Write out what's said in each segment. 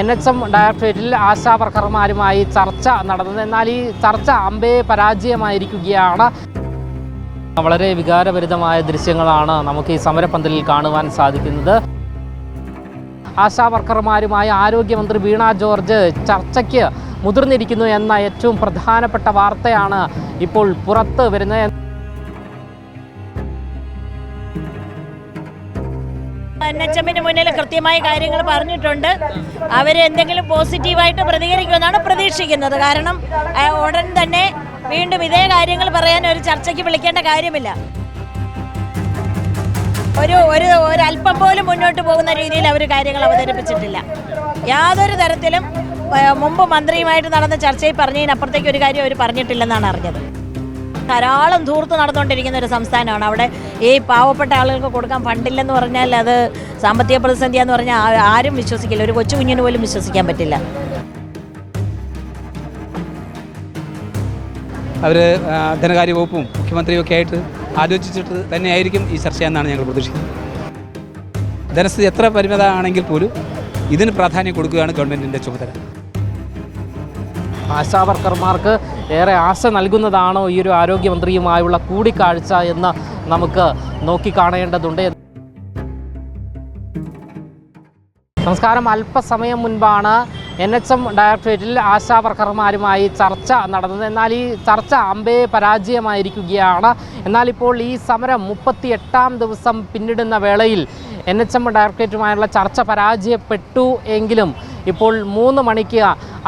N H M ഡയറക്ടറേറ്റിൽ ആശാ വർക്കർമാരുമായി ചർച്ച നടന്നത്. എന്നാൽ ഈ ചർച്ച അമ്പേ പരാജയമായിരിക്കുകയാണ്. വളരെ വികാരഭരിതമായ ദൃശ്യങ്ങളാണ് നമുക്ക് ഈ സമരപന്തലിൽ കാണുവാൻ സാധിക്കുന്നത്. ആശാവർക്കർമാരുമായി ആരോഗ്യമന്ത്രി വീണ ജോർജ് ചർച്ചയ്ക്ക് മുതിർന്നിരിക്കുന്നു എന്ന ഏറ്റവും പ്രധാനപ്പെട്ട വാർത്തയാണ് ഇപ്പോൾ പുറത്ത് വരുന്നത്. എൻ എച്ച് എമ്മിന് മുന്നിൽ കൃത്യമായ കാര്യങ്ങൾ പറഞ്ഞിട്ടുണ്ട്. അവർ എന്തെങ്കിലും പോസിറ്റീവായിട്ട് പ്രതികരിക്കുമെന്നാണ് പ്രതീക്ഷിക്കുന്നത്. കാരണം ഉടൻ തന്നെ വീണ്ടും ഇതേ കാര്യങ്ങൾ പറയാൻ ഒരു ചർച്ചയ്ക്ക് വിളിക്കേണ്ട കാര്യമില്ല. ഒരു ഒരു ഒരല്പം പോലും മുന്നോട്ട് പോകുന്ന രീതിയിൽ അവർ കാര്യങ്ങൾ അവതരിപ്പിച്ചിട്ടില്ല. യാതൊരു തരത്തിലും മുമ്പ് മന്ത്രിയുമായിട്ട് നടന്ന ചർച്ചയിൽ പറഞ്ഞതിനപ്പുറത്തേക്ക് ഒരു കാര്യം അവർ പറഞ്ഞിട്ടില്ലെന്നാണ് അറിഞ്ഞത്. ധാരാളം ധൂർത്ത് നടന്നുകൊണ്ടിരിക്കുന്ന ഒരു സംസ്ഥാനമാണ്. അവിടെ ഈ പാവപ്പെട്ട ആളുകൾക്ക് കൊടുക്കാൻ ഫണ്ടില്ലെന്ന് പറഞ്ഞാൽ അത് സാമ്പത്തിക പ്രതിസന്ധി എന്ന് പറഞ്ഞാൽ ആരും വിശ്വസിക്കില്ല. ഒരു കൊച്ചു കുഞ്ഞിന് പോലും വിശ്വസിക്കാൻ പറ്റില്ല. അവർ ധനകാര്യ വകുപ്പും മുഖ്യമന്ത്രിയും ഒക്കെ ആയിട്ട് ആലോചിച്ചിട്ട് തന്നെയായിരിക്കും ഈ ചർച്ച എന്നാണ് ഞങ്ങൾ പ്രതീക്ഷിക്കുന്നത്. ധനസ്ഥിതി എത്ര പരിമിതമാണെങ്കിൽ പോലും ഇതിന് പ്രാധാന്യം കൊടുക്കുകയാണ് ഗവൺമെന്റിന്റെ ചുമതല. ആശാ വർക്കർമാർക്ക് ഏറെ ആശ നൽകുന്നതാണോ ഈ ഒരു ആരോഗ്യമന്ത്രിയുമായുള്ള കൂടിക്കാഴ്ച എന്ന് നമുക്ക് നോക്കിക്കാണേണ്ടതുണ്ട്. നമസ്കാരം. അല്പസമയം മുൻപാണ് എൻ എച്ച് എം ഡയറക്ടറേറ്റിൽ ആശാ വർക്കർമാരുമായി ചർച്ച നടന്നത്. എന്നാൽ ഈ ചർച്ച അമ്പേ പരാജയമായിരിക്കുകയാണ്. എന്നാൽ ഇപ്പോൾ ഈ സമരം മുപ്പത്തി എട്ടാം ദിവസം പിന്നിടുന്ന വേളയിൽ എൻ എച്ച് എം ഡയറക്ടറേറ്റുമായുള്ള ചർച്ച പരാജയപ്പെട്ടു എങ്കിലും ഇപ്പോൾ മൂന്ന് മണിക്ക്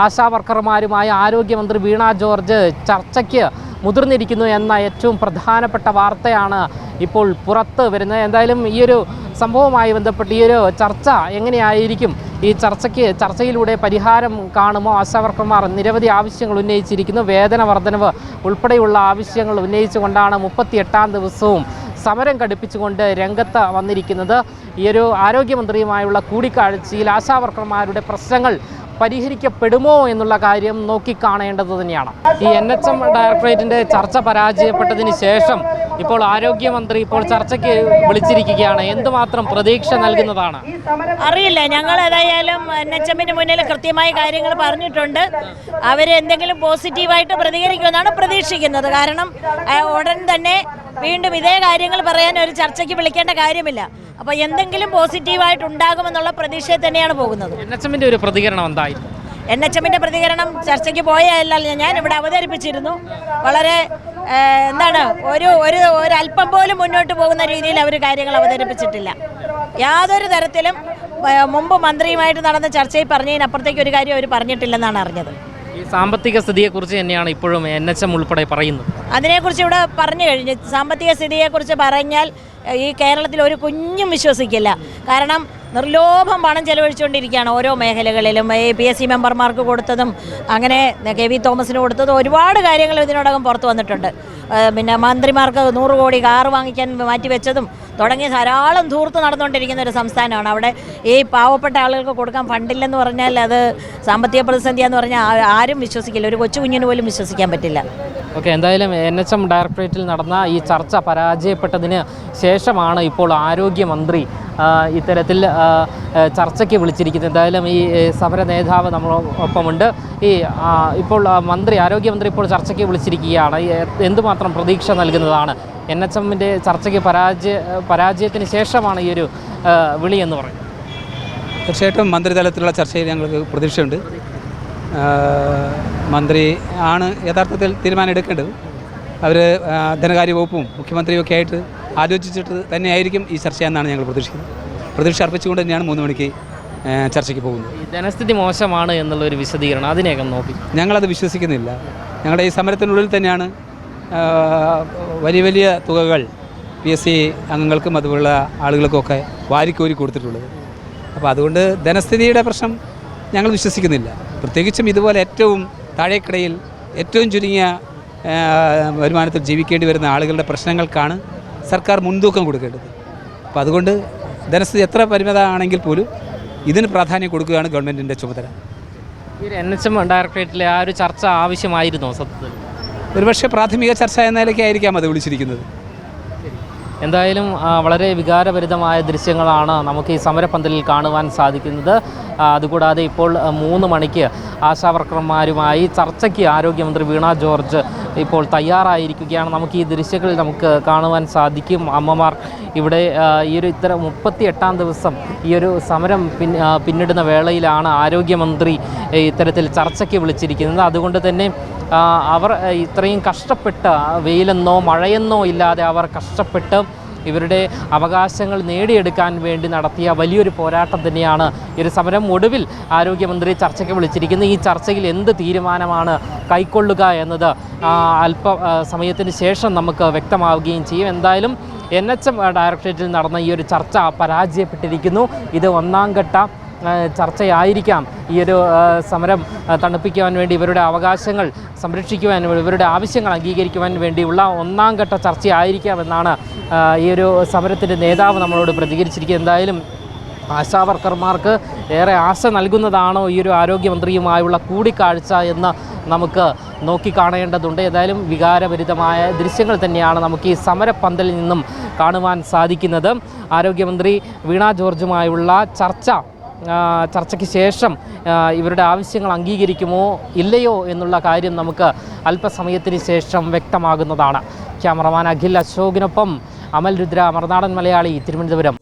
ആശാ വർക്കർമാരുമായി ആരോഗ്യമന്ത്രി വീണ ജോർജ് ചർച്ചയ്ക്ക് മുതിർന്നിരിക്കുന്നു എന്ന ഏറ്റവും പ്രധാനപ്പെട്ട വാർത്തയാണ് ഇപ്പോൾ പുറത്ത് വരുന്നത്. എന്തായാലും ഈ ഒരു സംഭവവുമായി ബന്ധപ്പെട്ട് ഈ ചർച്ച എങ്ങനെയായിരിക്കും? ഈ ചർച്ചയ്ക്ക് ചർച്ചയിലൂടെ പരിഹാരം കാണുമോ? ആശാവർക്കർമാർ നിരവധി ആവശ്യങ്ങൾ ഉന്നയിച്ചിരിക്കുന്നു. വേതന വർധനവ് ഉൾപ്പെടെയുള്ള ആവശ്യങ്ങൾ ഉന്നയിച്ചുകൊണ്ടാണ് മുപ്പത്തി എട്ടാം ദിവസവും സമരം ഘടിപ്പിച്ചുകൊണ്ട് രംഗത്ത് വന്നിരിക്കുന്നത്. ഈ ഒരു ആരോഗ്യമന്ത്രിയുമായുള്ള കൂടിക്കാഴ്ചയിൽ ആശാവർക്കർമാരുടെ പ്രശ്നങ്ങൾ പരിഹരിക്കപ്പെടുമോ എന്നുള്ള കാര്യം നോക്കിക്കാണേണ്ടത് തന്നെയാണ്. ഈ എൻ എച്ച് എം ഡയറക്ടറേറ്റിന്റെ ചർച്ച പരാജയപ്പെട്ടതിന് ശേഷം ഇപ്പോൾ ആരോഗ്യമന്ത്രി ഇപ്പോൾ ചർച്ചയ്ക്ക് വിളിച്ചിരിക്കുകയാണ്. എന്തുമാത്രം പ്രതീക്ഷ നൽകുന്നതാണ്? അറിയില്ല. ഞങ്ങൾ ഏതായാലും എൻ എച്ച് എമ്മിന് മുന്നിൽ കൃത്യമായ കാര്യങ്ങൾ പറഞ്ഞിട്ടുണ്ട്. അവർ എന്തെങ്കിലും പോസിറ്റീവായിട്ട് പ്രതികരിക്കുമെന്നാണ് പ്രതീക്ഷിക്കുന്നത്. കാരണം ഉടൻ തന്നെ വീണ്ടും ഇതേ കാര്യങ്ങൾ പറയാൻ ഒരു ചർച്ചയ്ക്ക് വിളിക്കേണ്ട കാര്യമില്ല. അപ്പൊ എന്തെങ്കിലും പോസിറ്റീവായിട്ട് ഉണ്ടാകുമെന്നുള്ള പ്രതീക്ഷയിൽ തന്നെയാണ് പോകുന്നത്. എൻ എച്ച് ഒരു പ്രതികരണം എൻ എച്ച് എമ്മിന്റെ പ്രതികരണം ചർച്ചയ്ക്ക് പോയല്ല ഞാൻ ഇവിടെ അവതരിപ്പിച്ചിരുന്നു. വളരെ എന്താണ് ഒരു ഒരു ഒരല്പം പോലും മുന്നോട്ട് പോകുന്ന രീതിയിൽ അവർ കാര്യങ്ങൾ അവതരിപ്പിച്ചിട്ടില്ല. യാതൊരു തരത്തിലും മുമ്പ് മന്ത്രിയുമായിട്ട് നടന്ന ചർച്ചയിൽ പറഞ്ഞതിനപ്പുറത്തേക്ക് ഒരു കാര്യം അവർ പറഞ്ഞിട്ടില്ലെന്നാണ് അറിഞ്ഞത്. ഈ സാമ്പത്തിക സ്ഥിതിയെക്കുറിച്ച് തന്നെയാണ് ഇപ്പോഴും എൻ എച്ച് എം ഉൾപ്പെടെ പറയുന്നത്. അതിനെക്കുറിച്ച് ഇവിടെ പറഞ്ഞു കഴിഞ്ഞു സാമ്പത്തിക സ്ഥിതിയെക്കുറിച്ച് പറഞ്ഞാൽ ഈ കേരളത്തിൽ ഒരു കുഞ്ഞും വിശ്വസിക്കില്ല. കാരണം നിർലോഭം പണം ചെലവഴിച്ചുകൊണ്ടിരിക്കുകയാണ് ഓരോ മേഖലകളിലും. പി എസ് സി മെമ്പർമാർക്ക് കൊടുത്തതും അങ്ങനെ കെ വി തോമസിന് കൊടുത്തതും ഒരുപാട് കാര്യങ്ങൾ ഇതിനോടകം പുറത്തു വന്നിട്ടുണ്ട്. പിന്നെ മന്ത്രിമാർക്ക് നൂറ് കോടി കാറ് വാങ്ങിക്കാൻ മാറ്റിവെച്ചതും തുടങ്ങിയ ധാരാളം ധൂർത്ത് നടന്നുകൊണ്ടിരിക്കുന്ന ഒരു സംസ്ഥാനമാണ്. അവിടെ ഈ പാവപ്പെട്ട ആളുകൾക്ക് കൊടുക്കാൻ ഫണ്ടില്ലെന്ന് പറഞ്ഞാൽ അത് സാമ്പത്തിക പ്രതിസന്ധി എന്ന് പറഞ്ഞാൽ ആരും വിശ്വസിക്കില്ല. ഒരു കൊച്ചു കുഞ്ഞിന് പോലും വിശ്വസിക്കാൻ പറ്റില്ല. ഓക്കെ എന്തായാലും എൻ എച്ച് എം ഡയറക്ടറേറ്റിൽ നടന്ന ഈ ചർച്ച പരാജയപ്പെട്ടതിന് ശേഷമാണ് ഇപ്പോൾ ആരോഗ്യമന്ത്രി ഇത്തരത്തിൽ ചർച്ചയ്ക്ക് വിളിച്ചിരിക്കുന്നത്. എന്തായാലും ഈ സമര നേതാവ് നമ്മളൊപ്പമുണ്ട് ഈ ഇപ്പോൾ മന്ത്രി ആരോഗ്യമന്ത്രി ഇപ്പോൾ ചർച്ചയ്ക്ക് വിളിച്ചിരിക്കുകയാണ്. എന്തുമാത്രം പ്രതീക്ഷ നൽകുന്നതാണ് എൻ എച്ച് എമ്മിന്റെ ചർച്ചയ്ക്ക് പരാജയ പരാജയത്തിന് ശേഷമാണ് ഈ ഒരു വിളി എന്ന് പറയുന്നത്. തീർച്ചയായിട്ടും മന്ത്രിതലത്തിലുള്ള ചർച്ചയിൽ ഞങ്ങൾക്ക് പ്രതീക്ഷയുണ്ട്. മന്ത്രി ആണ് യഥാർത്ഥത്തിൽ തീരുമാനം എടുക്കേണ്ടത് അവർ ധനകാര്യ വകുപ്പും മുഖ്യമന്ത്രിയും ഒക്കെ ആയിട്ട് ആലോചിച്ചിട്ട് തന്നെയായിരിക്കും ഈ ചർച്ച എന്നാണ് ഞങ്ങൾ പ്രതീക്ഷിക്കുന്നത്. പ്രതീക്ഷ അർപ്പിച്ചുകൊണ്ട് തന്നെയാണ് മൂന്ന് മണിക്ക് ചർച്ചയ്ക്ക് പോകുന്നത്. ധനസ്ഥിതി മോശമാണ് എന്നുള്ളൊരു വിശദീകരണം അതിനെയൊക്കെ നോക്കി. ഞങ്ങളത് വിശ്വസിക്കുന്നില്ല. ഞങ്ങളുടെ ഈ സമരത്തിനുള്ളിൽ തന്നെയാണ് വലിയ വലിയ തുകകൾ പി എസ് സി അംഗങ്ങൾക്കും അതുപോലുള്ള ആളുകൾക്കൊക്കെ വാരിക്കോരി കൊടുത്തിട്ടുള്ളത്. അപ്പോൾ അതുകൊണ്ട് ധനസ്ഥിതിയുടെ പ്രശ്നം ഞങ്ങൾ വിശ്വസിക്കുന്നില്ല. പ്രത്യേകിച്ചും ഇതുപോലെ ഏറ്റവും താഴേക്കിടയിൽ ഏറ്റവും ചുരുങ്ങിയ വരുമാനത്തിൽ ജീവിക്കേണ്ടി വരുന്ന ആളുകളുടെ പ്രശ്നങ്ങൾക്കാണ് സർക്കാർ മുൻതൂക്കം കൊടുക്കേണ്ടത്. അപ്പോൾ അതുകൊണ്ട് ധനസ്ഥിതി എത്ര പരിമിതമാണെങ്കിൽ പോലും ഇതിന് പ്രാധാന്യം കൊടുക്കുകയാണ് ഗവൺമെന്റിന്റെ ചുമതല. എൻ എച്ച് എം ഡയറക്ടറേറ്റിലെ ആ ഒരു ചർച്ച ആവശ്യമായിരുന്നോ സത്യത്തിൽ? ഒരുപക്ഷെ പ്രാഥമിക ചർച്ച എന്ന നിലയ്ക്ക് ആയിരിക്കാം അത് വിളിച്ചിരിക്കുന്നത്. എന്തായാലും വളരെ വികാരഭരിതമായ ദൃശ്യങ്ങളാണ് നമുക്ക് ഈ സമരപ്പന്തലിൽ കാണുവാൻ സാധിക്കുന്നത്. അതുകൂടാതെ ഇപ്പോൾ മൂന്ന് മണിക്ക് ആശാവർക്കർമാരുമായി ചർച്ചയ്ക്ക് ആരോഗ്യമന്ത്രി വീണ ജോർജ് ഇപ്പോൾ തയ്യാറായിരിക്കുകയാണ്. നമുക്ക് ഈ ദൃശ്യങ്ങളിൽ നമുക്ക് കാണുവാൻ സാധിക്കും. അമ്മമാർ ഇവിടെ ഈ ഒരു ഇത്തരം മുപ്പത്തി എട്ടാം ദിവസം ഈ ഒരു സമരം പിന്നിടുന്ന വേളയിലാണ് ആരോഗ്യമന്ത്രി ഇത്തരത്തിൽ ചർച്ചയ്ക്ക് വിളിച്ചിരിക്കുന്നത്. അതുകൊണ്ട് തന്നെ അവർ ഇത്രയും കഷ്ടപ്പെട്ട് വെയിലെന്നോ മഴയെന്നോ ഇല്ലാതെ അവർ കഷ്ടപ്പെട്ട് ഇവരുടെ അവകാശങ്ങൾ നേടിയെടുക്കാൻ വേണ്ടി നടത്തിയ വലിയൊരു പോരാട്ടം തന്നെയാണ് ഒരു സമരം. ഒടുവിൽ ആരോഗ്യമന്ത്രി ചർച്ചയ്ക്ക് വിളിച്ചിരിക്കുന്നത് ഈ ചർച്ചയിൽ എന്ത് തീരുമാനമാണ് കൈക്കൊള്ളുക എന്നത് അല്പ സമയത്തിന് ശേഷം നമുക്ക് വ്യക്തമാവുകയും ചെയ്യും. എന്തായാലും എൻ എച്ച് എം ഡയറക്ടറേറ്റിൽ നടന്ന ഈ ഒരു ചർച്ച പരാജയപ്പെട്ടിരിക്കുന്നു. ഇത് ഒന്നാം ഘട്ട ചർച്ചയായിരിക്കാം. ഈ ഒരു സമരം തണുപ്പിക്കുവാൻ വേണ്ടി ഇവരുടെ അവകാശങ്ങൾ സംരക്ഷിക്കുവാൻ ഇവരുടെ ആവശ്യങ്ങൾ അംഗീകരിക്കുവാൻ വേണ്ടിയുള്ള ഒന്നാം ഘട്ട ചർച്ചയായിരിക്കാം എന്നാണ് ഈ ഒരു സമരത്തിന്റെ നേതാവ് നമ്മളോട് പ്രതികരിച്ചിരിക്കുന്നത്. എന്തായാലും ആശാവർക്കർമാർക്ക് ഏറെ ആശ നൽകുന്നതാണോ ഈ ഒരു ആരോഗ്യമന്ത്രിയുമായുള്ള കൂടിക്കാഴ്ച എന്ന് നമുക്ക് നോക്കിക്കാണേണ്ടതുണ്ട്. ഏതായാലും വികാരഭരിതമായ ദൃശ്യങ്ങൾ തന്നെയാണ് നമുക്ക് ഈ സമരപ്പന്തലിൽ നിന്നും കാണുവാൻ സാധിക്കുന്നത്. ആരോഗ്യമന്ത്രി വീണ ജോർജുമായുള്ള ചർച്ച ചർച്ചയ്ക്ക് ശേഷം ഇവരുടെ ആവശ്യങ്ങൾ അംഗീകരിക്കുമോ ഇല്ലയോ എന്നുള്ള കാര്യം നമുക്ക് അല്പസമയത്തിന് ശേഷം വ്യക്തമാകുന്നതാണ്. ക്യാമറമാൻ അഖിൽ അശോകിനൊപ്പം അമൽ രുദ്ര മറുനാടൻ മലയാളി തിരുവനന്തപുരം.